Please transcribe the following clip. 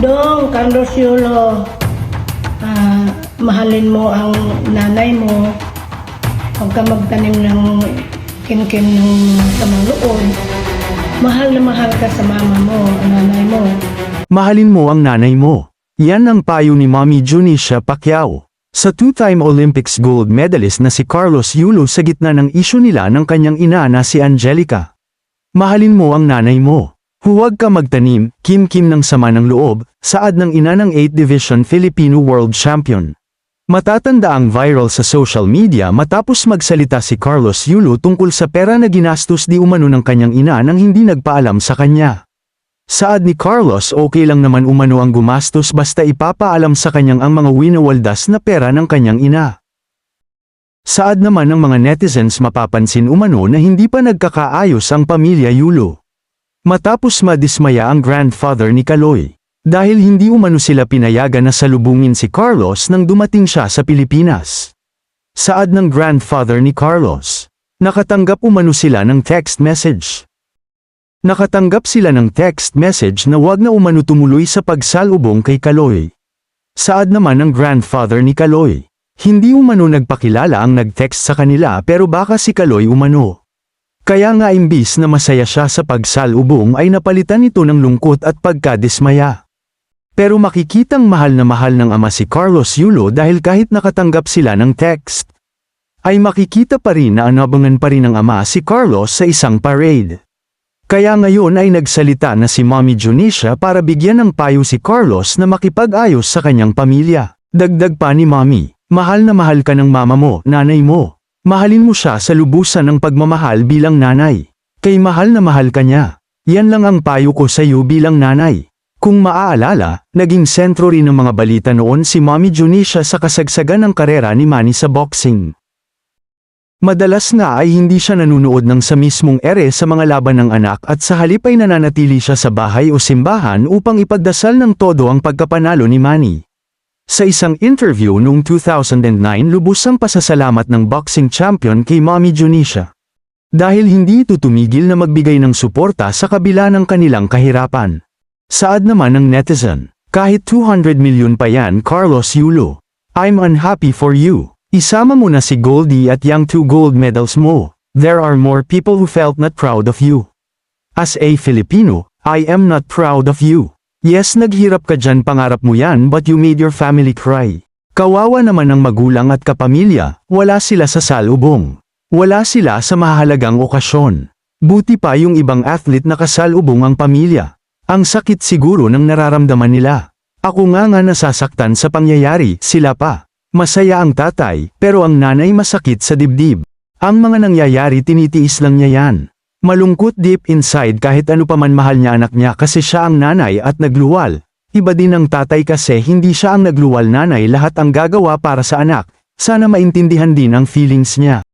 Dong, Carlos Yulo, ah, mahalin mo ang nanay mo. Huwag ka magtanim ng kimkim ng samang loob. Mahal na mahal ka sa mama mo, nanay mo. Mahalin mo ang nanay mo. Yan ang payo ni Mommy Junisha Pacquiao. Sa two-time Olympics gold medalist na si Carlos Yulo sa gitna ng isyu nila ng kanyang ina na si Angelica. Mahalin mo ang nanay mo. Huwag ka magtanim, kim-kim ng sama ng loob, saad ng ina ng 8th Division Filipino World Champion. Matatanda ang viral sa social media matapos magsalita si Carlos Yulo tungkol sa pera na ginastos di umano ng kanyang ina nang hindi nagpaalam sa kanya. Saad ni Carlos okay lang naman umano ang gumastos basta ipapaalam sa kanyang ang mga winawaldas na pera ng kanyang ina. Saad naman ng mga netizens mapapansin umano na hindi pa nagkakaayos ang pamilya Yulo. Matapos madismaya ang grandfather ni Kaloy. Dahil hindi umano sila pinayagan na salubungin si Carlos nang dumating siya sa Pilipinas. Saad ng grandfather ni Carlos. Nakatanggap umano sila ng text message. Nakatanggap sila ng text message na wag na umano tumuloy sa pagsalubong kay Kaloy. Saad naman ng grandfather ni Kaloy. Hindi umano nagpakilala ang nag-text sa kanila pero baka si Kaloy umano. Kaya nga imbis na masaya siya sa pagsalubong ay napalitan ito ng lungkot at pagkadismaya. Pero makikitang mahal na mahal ng ama si Carlos Yulo dahil kahit nakatanggap sila ng text, ay makikita pa rin na anabangan pa rin ng ama si Carlos sa isang parade. Kaya ngayon ay nagsalita na si Mommy Junisha para bigyan ng payo si Carlos na makipag-ayos sa kanyang pamilya. Dagdag pa ni Mommy, mahal na mahal ka ng mama mo, nanay mo. Mahalin mo siya sa lubusan ng pagmamahal bilang nanay. Kay mahal na mahal ka niya. Yan lang ang payo ko sa iyo bilang nanay. Kung maaalala, naging sentro rin ng mga balita noon si Mommy Junisha sa kasagsagan ng karera ni Manny sa boxing. Madalas nga ay hindi siya nanunood ng sa mismong ere sa mga laban ng anak at sa halip ay nananatili siya sa bahay o simbahan upang ipagdasal ng todo ang pagkapanalo ni Manny. Sa isang interview noong 2009 lubos ang pasasalamat ng boxing champion kay Mommy Junisha. Dahil hindi ito tumigil na magbigay ng suporta sa kabila ng kanilang kahirapan. Saad naman ng netizen, kahit 200 milyon pa yan Carlos Yulo. I'm unhappy for you. Isama mo na si Goldie at yung two gold medals mo. There are more people who felt not proud of you. As a Filipino, I am not proud of you. Yes naghirap ka dyan pangarap mo yan but you made your family cry. Kawawa naman ang magulang at kapamilya, wala sila sa salubong. Wala sila sa mahalagang okasyon. Buti pa yung ibang athlete na kasalubong ang pamilya. Ang sakit siguro ng nararamdaman nila. Ako nga nga nasasaktan sa pangyayari, sila pa. Masaya ang tatay, pero ang nanay masakit sa dibdib. Ang mga nangyayari tinitiis lang niya yan. Malungkot deep inside kahit ano pa man mahal niya anak niya kasi siya ang nanay at nagluwal. Iba din ang tatay kasi hindi siya ang nagluwal nanay lahat ang gagawa para sa anak. Sana maintindihan din ang feelings niya.